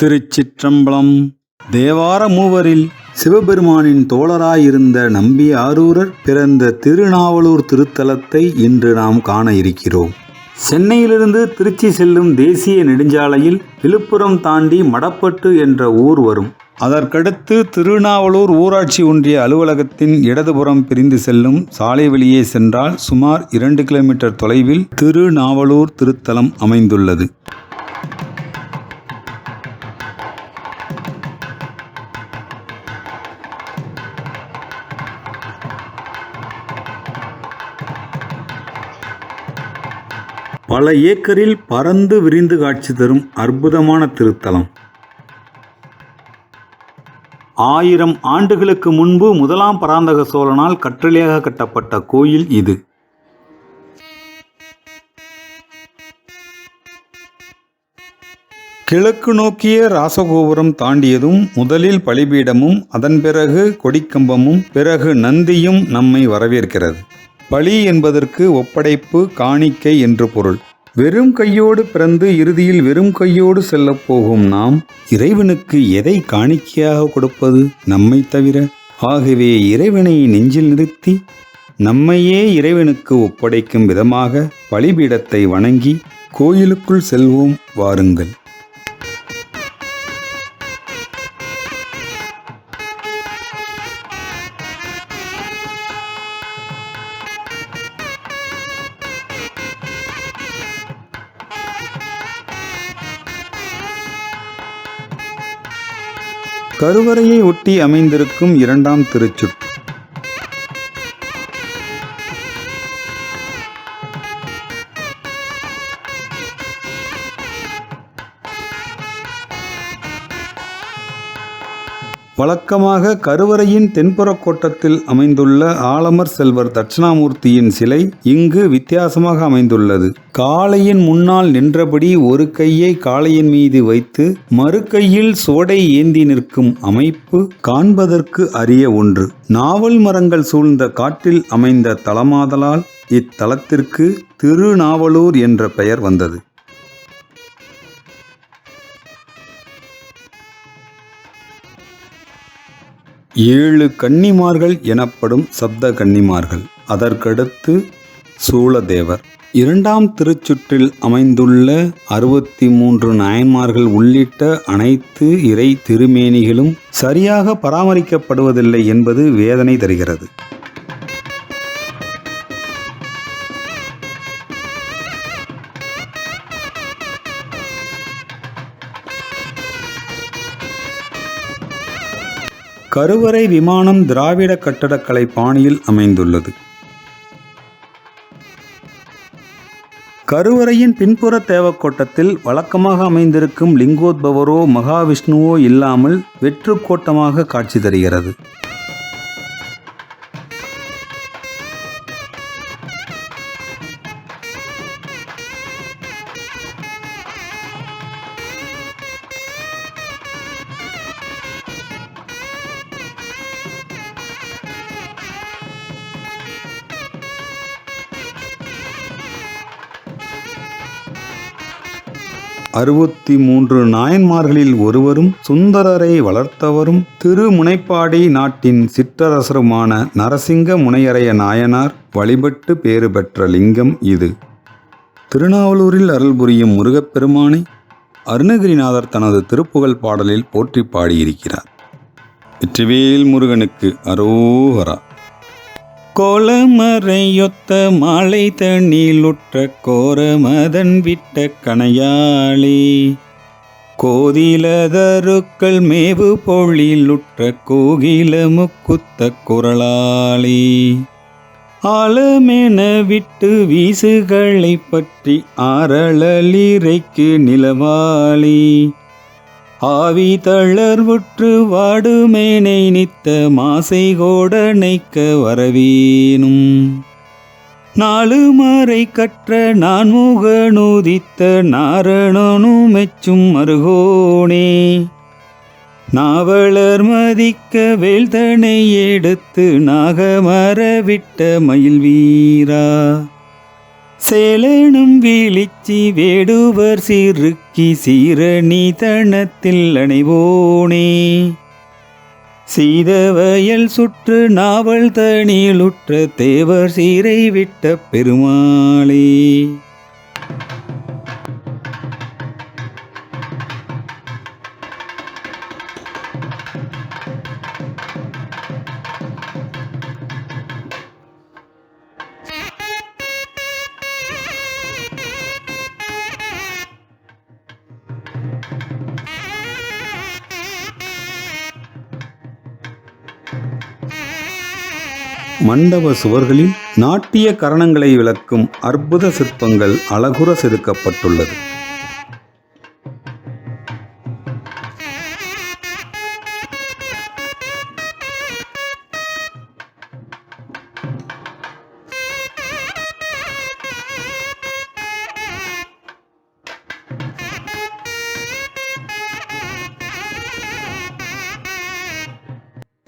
திருச்சிற்றம்பலம். தேவார மூவரில் சிவபெருமானின் தோழராயிருந்த நம்பி ஆரூரர் பிறந்த திருநாவலூர் திருத்தலத்தை இன்று நாம் காண இருக்கிறோம். சென்னையிலிருந்து திருச்சி செல்லும் தேசிய நெடுஞ்சாலையில் விழுப்புரம் தாண்டி மடப்பட்டு என்ற ஊர் வரும். அதற்கடுத்து திருநாவலூர் ஊராட்சி ஒன்றிய அலுவலகத்தின் இடதுபுறம் பிரிந்து செல்லும் சாலை வழியே சென்றால் சுமார் இரண்டு கிலோமீட்டர் தொலைவில் திருநாவலூர் திருத்தலம் அமைந்துள்ளது. பல ஏக்கரில் பறந்து விரிந்து காட்சி தரும் அற்புதமான திருத்தலம். ஆயிரம் ஆண்டுகளுக்கு முன்பு முதலாம் பராந்தக சோழனால் கற்றளியாக கட்டப்பட்ட கோயில் இது. கிழக்கு நோக்கிய ராசகோபுரம் தாண்டியதும் முதலில் பலிபீடமும் அதன் பிறகு கொடிக்கம்பமும் பிறகு நந்தியும் நம்மை வரவேற்கிறது. பலி என்பதற்கு ஒப்படைப்பு காணிக்கை என்று பொருள். வெறும் கையோடு பிறந்து இறுதியில் வெறும் கையோடு செல்லப்போகும் நாம் இறைவனுக்கு எதை காணிக்கையாக கொடுப்பது நம்மை தவிர? ஆகவே இறைவனை நெஞ்சில் நிறுத்தி நம்மையே இறைவனுக்கு ஒப்படைக்கும் விதமாக பலிபீடத்தை வணங்கி கோயிலுக்குள் செல்வோம் வாருங்கள். கருவறையை ஒட்டி அமைந்திருக்கும் இரண்டாம் திருச்சுற்று. வழக்கமாக கருவறையின் தென்புறக் கோட்டத்தில் அமைந்துள்ள ஆலமர் செல்வர் தட்சிணாமூர்த்தியின் சிலை இங்கு வித்தியாசமாக அமைந்துள்ளது. காளையின் முன்னால் நின்றபடி ஒரு கையை காளையின் மீது வைத்து மறு கையில் சோடை ஏந்தி நிற்கும் அமைப்பு காண்பதற்கு அரிய ஒன்று. நாவல் மரங்கள் சூழ்ந்த காட்டில் அமைந்த தலமாதலால் இத்தலத்திற்கு திருநாவலூர் என்ற பெயர் வந்தது. ஏழு கன்னிமார்கள் எனப்படும் சப்த கன்னிமார்கள். அதற்கடுத்து சூளதேவர். இரண்டாம் திருச்சுற்றில் அமைந்துள்ள அறுபத்தி மூன்று நாயன்மார்கள் உள்ளிட்ட அனைத்து இறை திருமேனிகளும் சரியாக பராமரிக்கப்படுவதில்லை என்பது வேதனை தருகிறது. கருவறை விமானம் திராவிட கட்டடக்கலை பாணியில் அமைந்துள்ளது. கருவறையின் பின்புற தேவக்கோட்டத்தில் வழக்கமாக அமைந்திருக்கும் லிங்கோத்பவரோ மகாவிஷ்ணுவோ இல்லாமல் வெற்றுக்கோட்டமாக காட்சி தருகிறது. அறுபத்தி மூன்று நாயன்மார்களில் ஒருவரும் சுந்தரரை வளர்த்தவரும் திருமுனைப்பாடி நாட்டின் சிற்றரசருமான நரசிங்க முனையரைய நாயனார் வழிபட்டு பேறு பெற்ற லிங்கம் இது. திருநாவலூரில் அருள் புரியும் முருகப்பெருமானை அருணகிரிநாதர் தனது திருப்புகழ் பாடலில் போற்றி பாடியிருக்கிறார். வெற்றிவேல் முருகனுக்கு அரோகரா. கோலமறையொத்த மாலை தண்ணிலுற்ற கோரமதன் விட்ட கணையாளி. கோதிலதருக்கள் மேவு பொழிலுற்ற கோகில முக்குத்த குரலாளி. ஆழமென விட்டு வீசுகளை பற்றி ஆரளலிரைக்கு நிலவாளி. ஆவி தளர்வுற்று வாடுமேனை நித்த மாசை கோடனைக்க வரவேனும். நாலு மாறை கற்ற நான் முகநூதித்த நாரணனு மெச்சும் மருகோனே. நாவலர் மதிக்க வேல்தனை எடுத்து நாகமர விட்ட மயில் வீரா சேலனும் வீழிச்சி வேடுவர் சிறு சீரணி தனத்தில் அணைவோனே. சீதவயல் சுற்று நாவல் தனியிலுற்ற தேவர் சீரை விட்ட பெருமாளே. மண்டப சுவர்களில் நாட்டிய கரணங்களை விளக்கும் அற்புத சிற்பங்கள் அழகுற செதுக்கப்பட்டுள்ளது.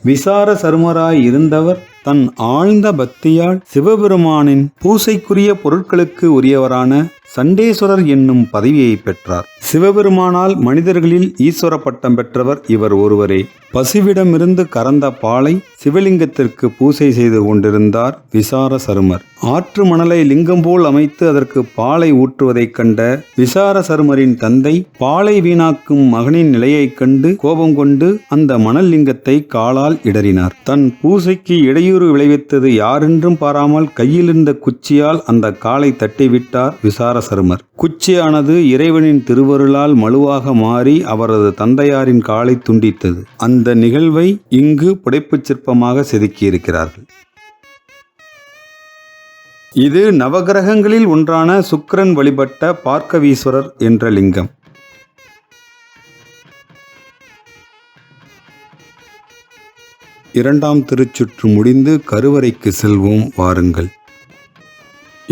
விசார சருமராய் இருந்தவர் தன் ஆழ்ந்த பக்தியால் சிவபெருமானின் பூசைக்குரிய பொருட்களுக்கு உரியவரான சண்டேஸ்வரர் என்னும் பதவியை பெற்றார். சிவபெருமானால் மனிதர்களில் ஈஸ்வர பட்டம் பெற்றவர் இவர் ஒருவரே. பசுவிடமிருந்து கறந்த பாலை சிவலிங்கத்திற்கு பூசை செய்து கொண்டிருந்தார் விசார சருமர். ஆற்று மணலை லிங்கம் போல் அமைத்து அதற்கு பாலை ஊற்றுவதைக் கண்ட விசார சருமரின் தந்தை பாலை வீணாக்கும் மகனின் நிலையைக் கண்டு கோபம் கொண்டு அந்த மணல் லிங்கத்தை காலால் இடறினார். தன் பூசைக்கு இடையூறு விளைவித்தது யாரென்றும் பாராமல் கையிலிருந்த குச்சியால் அந்த காலை தட்டிவிட்டார் விசார சருமர். குச்சியானது இறைவனின் திருவருளால் மழுவாக மாறி அவரது தந்தையாரின் காலை துண்டித்தது. அந்த நிகழ்வை இங்கு புடைப்புச் சிற்பமாக செதுக்கியிருக்கிறார்கள். இது நவகிரகங்களில் ஒன்றான சுக்கிரன் வழிபட்ட பார்க்கவீஸ்வரர் என்ற லிங்கம். இரண்டாம் திருச்சுற்று முடிந்து கருவறைக்கு செல்வோம் வாருங்கள்.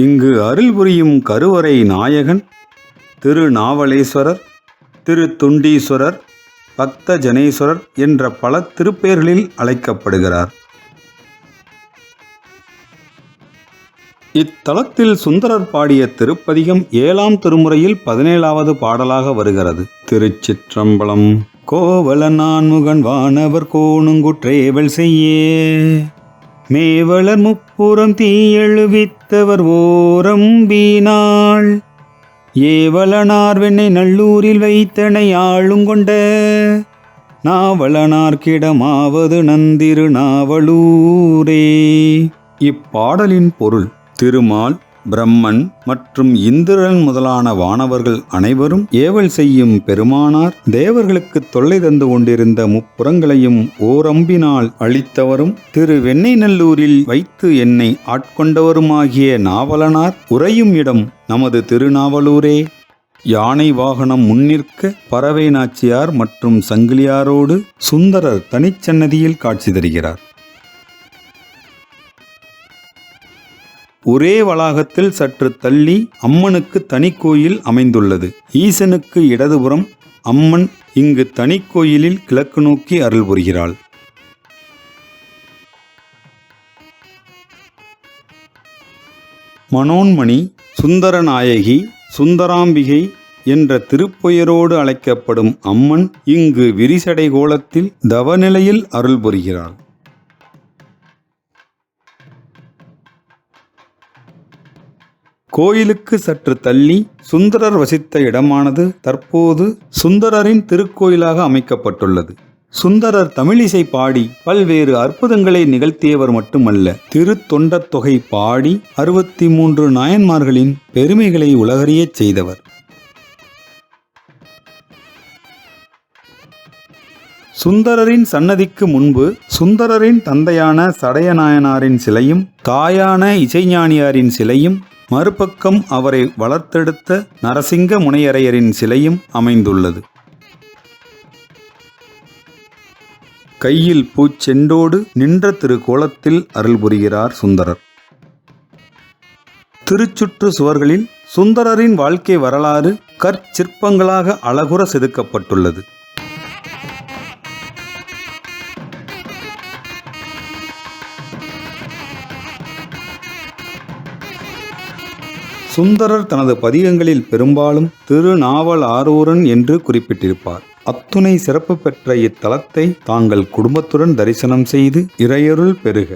இங்கு அருள் புரியும் கருவறை நாயகன் திருநாவலேஸ்வரர் திரு துண்டீஸ்வரர் பக்த ஜனேஸ்வரர் என்ற பல திருப்பெயர்களில் அழைக்கப்படுகிறார். இத்தலத்தில் சுந்தரர் பாடிய திருப்பதிகம் ஏழாம் திருமுறையில் பதினேழாவது பாடலாக வருகிறது. திருச்சிற்றம்பலம் கோவல நான்முகன் வானவர் கோணுங்குற்றேவல் செய்யே. மேவளர் முப்புறம் தீயெழுவித்தவர் ஓரம் வீணாள். ஏவலனார் வெண்ணை நல்லூரில் வைத்தனை ஆளுங்கொண்ட நாவலனார்க்கிடமாவது நந்திரு நாவலூரே. இப்பாடலின் பொருள் திருமால் பிரம்மன் மற்றும் இந்திரன் முதலான வானவர்கள் அனைவரும் ஏவல் செய்யும் பெருமானார். தேவர்களுக்கு தொல்லை தந்து கொண்டிருந்த முப்புறங்களையும் ஓரம்பினால் அளித்தவரும் திரு வெண்ணெய்நல்லூரில் வைத்து என்னை ஆட்கொண்டவருமாகிய நாவலனார் உறையும் இடம் நமது திருநாவலூரே யானை வாகனம் முன்னிற்க பறவை நாச்சியார் மற்றும் சங்கிலியாரோடு சுந்தரர் தனிச்சன்னதியில் காட்சி தருகிறார். ஒரே வளாகத்தில் சற்று தள்ளி அம்மனுக்கு தனி கோயில் அமைந்துள்ளது. ஈசனுக்கு இடதுபுறம் அம்மன் இங்கு தனி கோயிலில் கிழக்கு நோக்கி அருள் புரிகிறாள். மனோன்மணி சுந்தரநாயகி சுந்தராம்பிகை என்ற திருப்பெயரோடு அழைக்கப்படும் அம்மன் இங்கு விரிசடை கோலத்தில் தவநிலையில் அருள் புரிகிறாள் கோயிலுக்கு சற்று தள்ளி சுந்தரர் வசித்த இடமானது தற்போது சுந்தரரின் திருக்கோயிலாக அமைக்கப்பட்டுள்ளது. சுந்தரர் தமிழிசை பாடி பல்வேறு அற்புதங்களை நிகழ்த்தியவர் மட்டுமல்ல. திருத்தொண்டத் தொகை பாடி அறுபத்தி மூன்று நாயன்மார்களின் பெருமைகளை உலகறியச் செய்தவர். சுந்தரரின் சன்னதிக்கு முன்பு சுந்தரரின் தந்தையான சடையநாயனாரின் சிலையும் தாயான இசைஞானியாரின் சிலையும் மறுபக்கம் அவரை வளர்த்தெடுத்த நரசிங்க முனையரையரின் சிலையும் அமைந்துள்ளது. கையில் பூச்செண்டோடு நின்ற திருக்கோலத்தில் அருள் புரிகிறார் சுந்தரர். திருச்சுற்று சுவர்களில் சுந்தரரின் வாழ்க்கை வரலாறு கற்சிற்பங்களாக அழகுற செதுக்கப்பட்டுள்ளது. சுந்தரர் தனது பதிகங்களில் பெரும்பாலும் திருநாவல் ஆரூரன் என்று குறிப்பிட்டிருப்பார். அத்துணை சிறப்பு பெற்ற இத்தலத்தை தாங்கள் குடும்பத்துடன் தரிசனம் செய்து இறையருள் பெறுக.